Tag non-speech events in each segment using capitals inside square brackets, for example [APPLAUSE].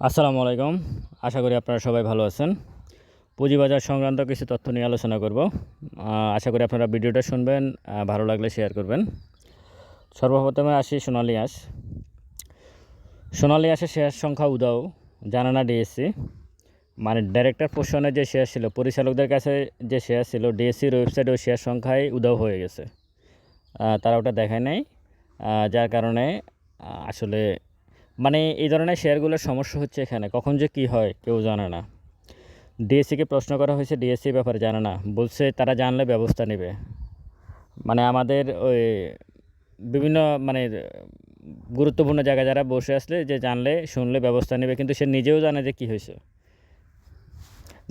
আসসালামু আলাইকুম। আশা করি আপনারা সবাই ভালো আছেন। পুঁজিবাজার সংক্রান্ত কিছু তথ্য নিয়ে আলোচনা করব। আশা করি আপনারা ভিডিওটা শুনবেন ভালো লাগলে শেয়ার করবেন। সর্বপ্রথমে আসি সোনালী আঁশ। সোনালী আঁশের শেয়ার সংখ্যা উদাও জানা না ডিএসসি মানে ডাইরেক্টর পোষণের যে শেয়ার ছিল, পরিচালকদের কাছে যে শেয়ার ছিল ডিএসসির ওয়েবসাইটে ওই শেয়ার সংখ্যায় উদাও হয়ে গেছে। তারা ওটা দেখায় নাই। যার কারণে আসলে মানে এই ধরনের শেয়ারগুলোর সমস্যা হচ্ছে এখানে। কখন যে কি হয়, কেউ জানে না। ডিএসসিকে প্রশ্ন করা হয়েছে ডিএসসি ব্যাপারে জানে না। বলছে তারা জানলে ব্যবস্থা নেবে। মানে আমাদের ওই বিভিন্ন মানে গুরুত্বপূর্ণ জায়গায় যারা বসে আসলে যে জানলে, শুনলে ব্যবস্থা নেবে, কিন্তু সে নিজেও জানে যে কী হয়েছে।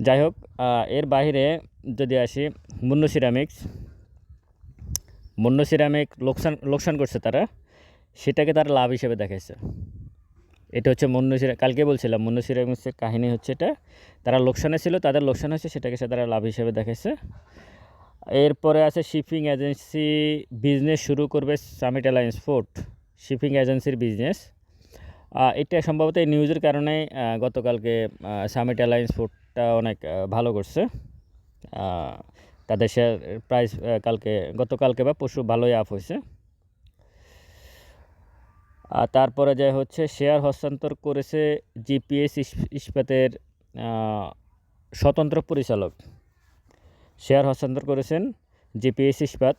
যাই হোক এর বাইরে যদি আসি, মুন্ন সিরামিক্স। মুন্ন সিরামিক লোকসান লোকসান করছে তারা। সেটাকে তারা লাভ হিসেবে দেখাইছে। এটা হচ্ছে মন্নুসিরা, কালকে বলছিলাম, মন্নুসিরা মিক্সের কাহিনী হচ্ছে এটা, তারা লোকসানে ছিল, তাদের লোকসান হচ্ছে সেটাকে সে তারা লাভ হিসেবে দেখেছে। এরপরে আছে শিপিং এজেন্সি বিজনেস শুরু করবে সামিট অ্যালায়েন্স ফোর্ট, শিপিং এজেন্সির বিজনেস। এটা সম্ভবত এই নিউজের কারণে গতকালকে সামিট অ্যালায়েন্স ফোর্টটা অনেক ভালো করছে। তাদের শেয়ার প্রাইস কালকে, গতকালকে বা পরশু ভালোই আপ হয়েছে। তারপরে যে হচ্ছে শেয়ার হস্তান্তর করেছে জিপিএস ইস্পাতের স্বতন্ত্র পরিচালক। শেয়ার হস্তান্তর করেছেন জিপিএস ইস্পাত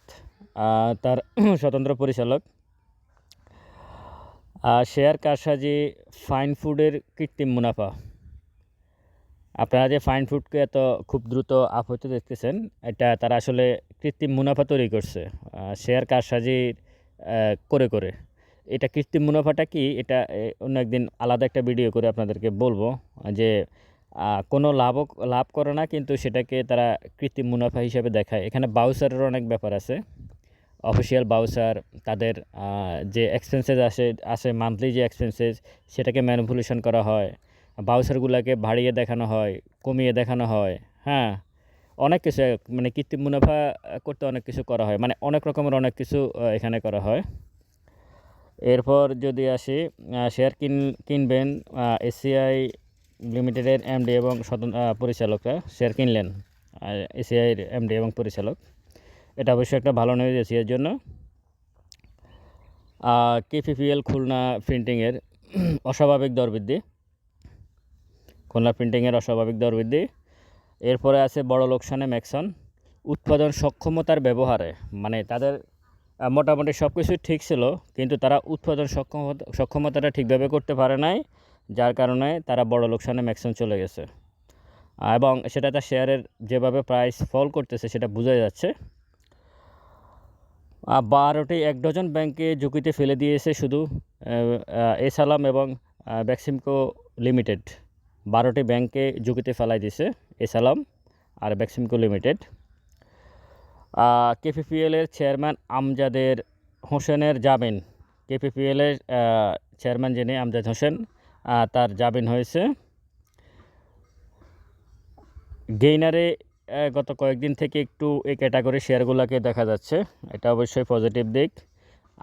তার [CLEARS THROAT] স্বতন্ত্র পরিচালক। শেয়ার কারসাজি ফাইন ফুডের কৃত্রিম মুনাফা। আপনারা যে ফাইন ফুডকে এত খুব দ্রুত আপ হতে দেখতেছেন, এটা তারা আসলে কৃত্রিম মুনাফা তৈরি করছে শেয়ার কারসাজি করে করে। এটা কৃত্রিম মুনাফাটা কি? এটা অন্য একদিন আলাদা একটা ভিডিও করে আপনাদেরকে বলব, যে কোনো লাভও লাভ করে না, কিন্তু সেটাকে তারা কৃত্রিম মুনাফা হিসেবে দেখায়। এখানে বাউসারের অনেক ব্যাপার আছে। অফিসিয়াল বাউসার তাদের যে এক্সপেন্সেস আসে আসে মান্থলি যে এক্সপেন্সেস সেটাকে ম্যানিপুলেশন করা হয়। বাউসারগুলোকে বাড়িয়ে দেখানো হয়, কমিয়ে দেখানো হয় হ্যাঁ? অনেক কিছু মানে কৃত্রিম মুনাফা করতে অনেক কিছু করা হয়। মানে অনেক রকমের অনেক কিছু এখানে করা হয়। এরপর যদি আসি শেয়ার কিন, কিনবেন এসিআই লিমিটেডের এমডি এবং পরিচালকরা শেয়ার কিনলেন এসিআইয়ের এমডি এবং পরিচালক। এটা অবশ্যই একটা ভালো নিউজ এসিআইয়ের জন্য। কেপিপিএল খুলনা প্রিন্টিংয়ের অস্বাভাবিক দরবৃদ্ধি খুলনা প্রিন্টিংয়ের অস্বাভাবিক দরবৃদ্ধি এরপরে আছে বড় লোকসানে ম্যাক্সন উৎপাদন সক্ষমতার ব্যবহারে মানে তাদের মোটামুটি সব কিছুই ঠিক ছিল, কিন্তু তারা উৎপাদন সক্ষমতা, সক্ষমতাটা ঠিকভাবে করতে পারে নাই, যার কারণে তারা বড় লোকসানে ম্যাক্সিমাম চলে গেছে। এবং সেটা তার শেয়ারের যেভাবে প্রাইস ফল করতেছে সেটা বোঝা যাচ্ছে। বারোটি এক ডজন ব্যাংকে ঝুঁকিতে ফেলে দিয়েছে শুধু এ সালাম এবং ব্যাক্সিমকো লিমিটেড। বারোটি ব্যাংকে ঝুঁকিতে ফেলাই দিয়েছে এ সালাম আর ব্যাক্সিমকো লিমিটেড। কেপিপিএলের চেয়ারম্যান আমজাদের হোসেনের জামিন। কেপিপিএলের চেয়ারম্যান যিনি আমজাদ হোসেন তার জামিন হয়েছে। গেইনারে গত কয়েকদিন থেকে একটু এই ক্যাটাগরি শেয়ারগুলোকে দেখা যাচ্ছে। এটা অবশ্যই পজিটিভ দিক।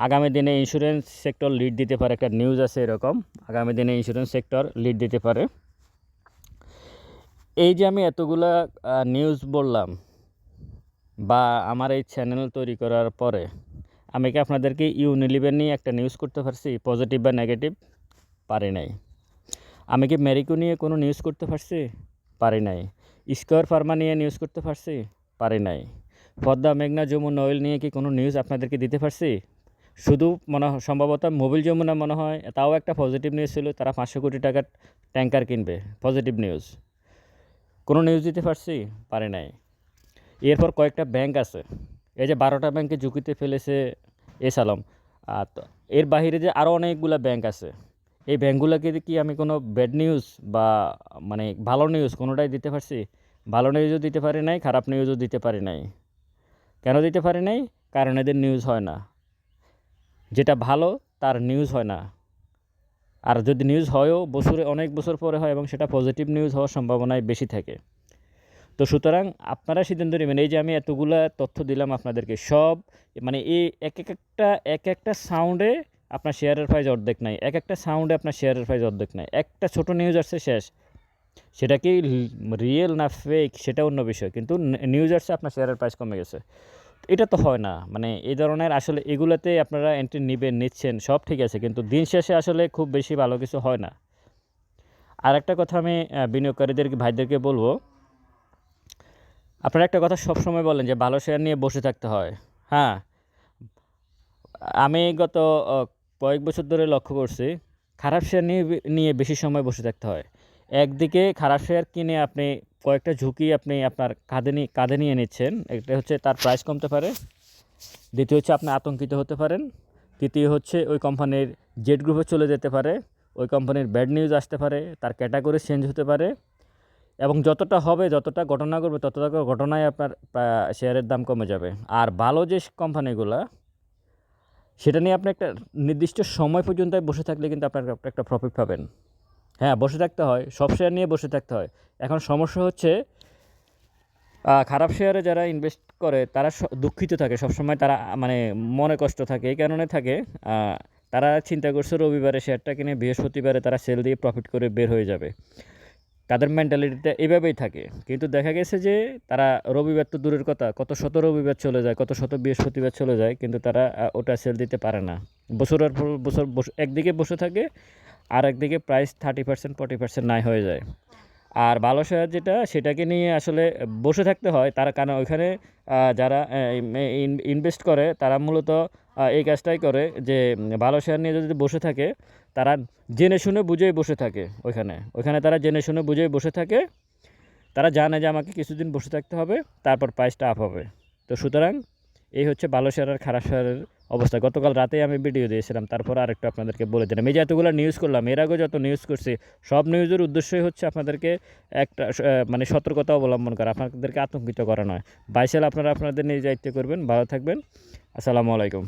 আগামী দিনে ইন্স্যুরেন্স সেক্টর লিড দিতে পারে, একটা নিউজ আছে এরকম। আগামী দিনে ইন্স্যুরেন্স সেক্টর লিড দিতে পারে। এই যে আমি এতগুলা নিউজ বললাম বা আমার এই চ্যানেল তৈরি করার পরে আমি কি আপনাদেরকে ইউনিলিভার নিয়ে একটা নিউজ করতে পারছি? পজিটিভ বা নেগেটিভ পারি নাই। আমি কি মেরিকো নিয়ে কোনো নিউজ করতে পারছি? পারি নাই। স্কোয়ার ফার্মা নিয়ে নিউজ করতে পারছি? পারি নাই। পদ্মা, মেঘনা, যমুনা অয়েল নিয়ে কি কোনো নিউজ আপনাদেরকে দিতে পারছি? শুধু মনে সম্ভবত মোবিল যমুনা মনে হয়, তাও একটা পজিটিভ নিউজ ছিল, তারা পাঁচশো কোটি টাকার ট্যাঙ্কার কিনবে। পজিটিভ নিউজ কোনো নিউজ দিতে পারছি? পারি নাই। এরপর কয়েকটা ব্যাংক আছে। এই যে বারোটা ব্যাংকে ঝুঁকিতে ফেলেছে এ সালাম আর এর বাইরে যে আরও অনেকগুলো ব্যাংক আছে। এই ব্যাংকগুলোকে কি আমি কোনো ব্যাড নিউজ বা মানে ভালো নিউজ কোনোটাই দিতে পারছি? ভালো নিউজও দিতে পারি নাই, খারাপ নিউজও দিতে পারি নাই। কেন দিতে পারি নাই? কারণ এদের নিউজ হয় না। যেটা ভালো, তার নিউজ হয় না। আর যদি নিউজ হয়ও, বছরে অনেক বছর পরে হয় এবং সেটা পজিটিভ নিউজ হওয়ার সম্ভাবনাই বেশি থাকে। তো সুতরাং আপনারা সিদ্ধান্ত নেবেন, এই যে আমি এতগুলা তথ্য দিলাম আপনাদেরকে, সব মানে এই এক এক একটা এক একটা সাউন্ডে আপনার শেয়ারের প্রাইজ অর্ধেক নাই, এক একটা সাউন্ডে আপনার শেয়ারের প্রাইজ অর্ধেক নাই, একটা ছোট নিউজ আসছে, শেষ। সেটা কি রিয়েল না ফেক সেটা অন্য বিষয়, কিন্তু নিউজ আসছে, আপনার শেয়ারের প্রাইস কমে গেছে। এটা তো হয় না মানে এই ধরনের আসলে এগুলোতে আপনারা এন্ট্রি নেবেন, নিচ্ছেন, সব ঠিক আছে, কিন্তু দিন শেষে আসলে খুব বেশি ভালো কিছু হয় না। আর একটা কথা আমি বিনিয়োগকারীদেরকে ভাইদেরকে বলব আপনারা একটা কথা সবসময় বলেন যে ভালো শেয়ার নিয়ে বসে থাকতে হয়। হ্যাঁ? আমি গত কয়েক বছর ধরে লক্ষ্য করছি, খারাপ শেয়ার নিয়ে নিয়ে বেশি সময় বসে থাকতে হয়। একদিকে খারাপ শেয়ার কিনে আপনি কয়েকটা ঝুঁকি আপনি আপনার কাঁধে নিয়ে কাঁধে নিয়ে নিচ্ছেন একটা হচ্ছে তার প্রাইস কমতে পারে। দ্বিতীয় হচ্ছে আপনি আতঙ্কিত হতে পারেন। তৃতীয় হচ্ছে ওই কোম্পানির জেড গ্রুপে চলে যেতে পারে। ওই কোম্পানির ব্যাড নিউজ আসতে পারে, তার ক্যাটাগরি চেঞ্জ হতে পারে। এবং যতটা হবে, যতটা ঘটনা করবে ততটা ঘটনায় আপনার শেয়ারের দাম কমে যাবে। আর ভালো যে কোম্পানিগুলো সেটা নিয়ে আপনি একটা নির্দিষ্ট সময় পর্যন্ত বসে থাকলে কিন্তু আপনার একটা- প্রফিট পাবেন। হ্যাঁ বসে থাকতে হয়, সব শেয়ার নিয়ে বসে থাকতে হয়। এখন সমস্যা হচ্ছে খারাপ শেয়ারে যারা ইনভেস্ট করে, তারা দুঃখিত থাকে। সবসময় তারা মানে মনে কষ্ট থাকে। এই কারণে থাকে তারা চিন্তা করছে রবিবারে শেয়ারটা কিনে বৃহস্পতিবারে তারা সেল দিয়ে প্রফিট করে বের হয়ে যাবে। তাদের মেন্টালিটিটা এভাবেই থাকে। কিন্তু দেখা গেছে যে তারা রবিবার তো দূরের কথা, কত শত রবিবার চলে যায়, কত শত বৃহস্পতিবার চলে যায়, কিন্তু তারা ওটা সেল দিতে পারে না। বছরের পর বছর একদিকে বসে থাকে, আর একদিকে price thirty percent forty percent নাই হয়ে যায়। আর ভালো শেয়ার যেটা, সেটাকে নিয়ে আসলে বসে থাকতে হয়, তার কারণ ওইখানে যারা ইনভেস্ট করে, তারা মূলত এই কাজটাই করে যে ভালো শেয়ার নিয়ে যদি বসে থাকে তারা জেনে শুনে বুঝেই বসে থাকে ওইখানে। ওইখানে তারা জেনে শুনে বুঝেই বসে থাকে। তারা জানে যে আমাকে কিছুদিন বসে থাকতে হবে, তারপর প্রাইসটা আপ হবে। তো সুতরাং এই হচ্ছে ভালো শেয়ার খারাপ শেয়ারের অবস্থা। গতকাল রাতেই আমি ভিডিও দিয়েছিলাম, তারপর আরেকটু আপনাদেরকে বলে দিলাম। এই যে এতগুলো নিউজ করলাম, এর আগে যত নিউজ করছি, সব নিউজের উদ্দেশ্যই হচ্ছে আপনাদেরকে একটা মানে সতর্কতা অবলম্বন করা, আপনাদেরকে আতঙ্কিত করা নয়। বাইসেল আপনারা আপনাদের নিজ দায়িত্ব করবেন। ভালো থাকবেন। আসসালামু আলাইকুম।